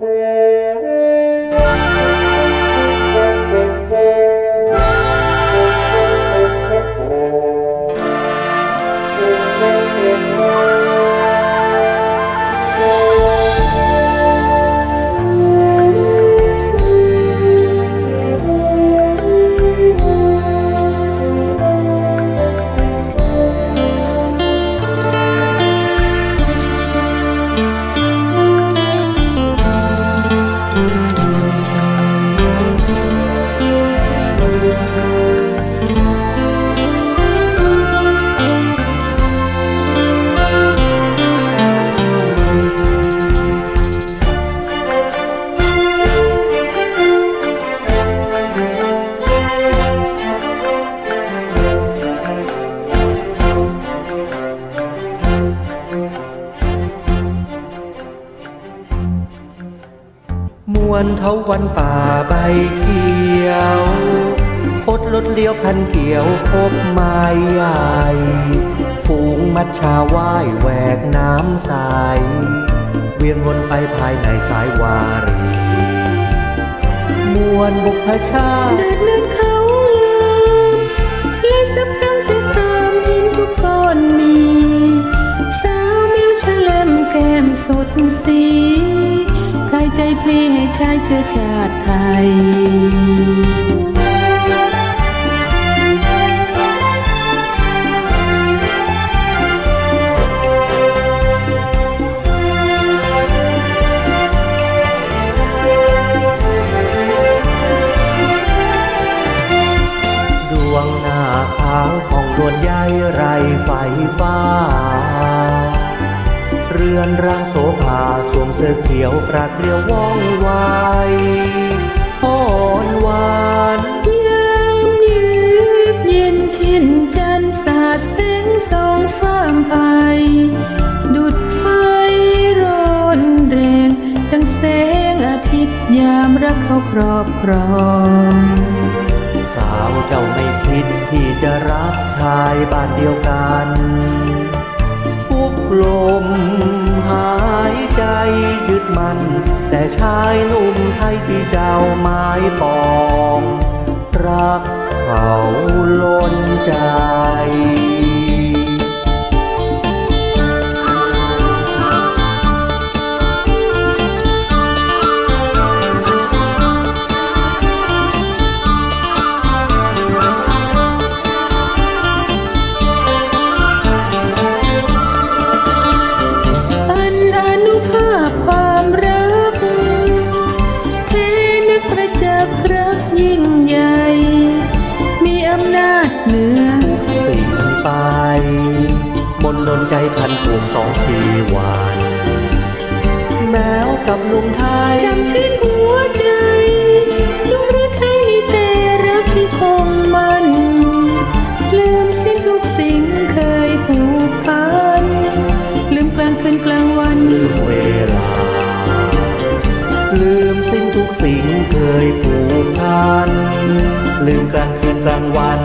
ม วนเทาวันป่าใบเขียวพดรถเลี้ยวพันเกี่ยวพบไม้ใหญ่ฝูงมัดชาว่ายแหวกน้ำใส เวียนวนไปภายในสายวารี มวนบุพชาติเดินเนินเขา ใจเพลให้ชายเชื้อชาติไทย ดวงหน้าขาวของดวนใยไรไฟฟ้า รือนร่างโสภาสวมเสื้อเขียวปราดเรียวว่องไวอ่อนหวานยามยืดเย็นเช่นจันสาดแสงสองฟ้างไพดุดไฟร้อนแรงดังแสงอาทิตย์ยามรักเขาครอบครองสาวเจ้าไม่คิดที่จะรักชายบ้านเดียวกัน ลมหายใจยึดมัน แต่ชายหนุ่มไทยที่เจ้าไม้ปองรักเขาล้นใจ สองชีวันแมวกับลุงไทยจำชื่นหัวใจลุงรักไทยมีแต่รักที่คงมันลืมสิ้นทุกสิ่งเคยผูกพันลืมกลางคืนกลางวันลืมเวลา ลืมสิ้นทุกสิ่งเคยผูกพันลืมกลางคืนกลางวัน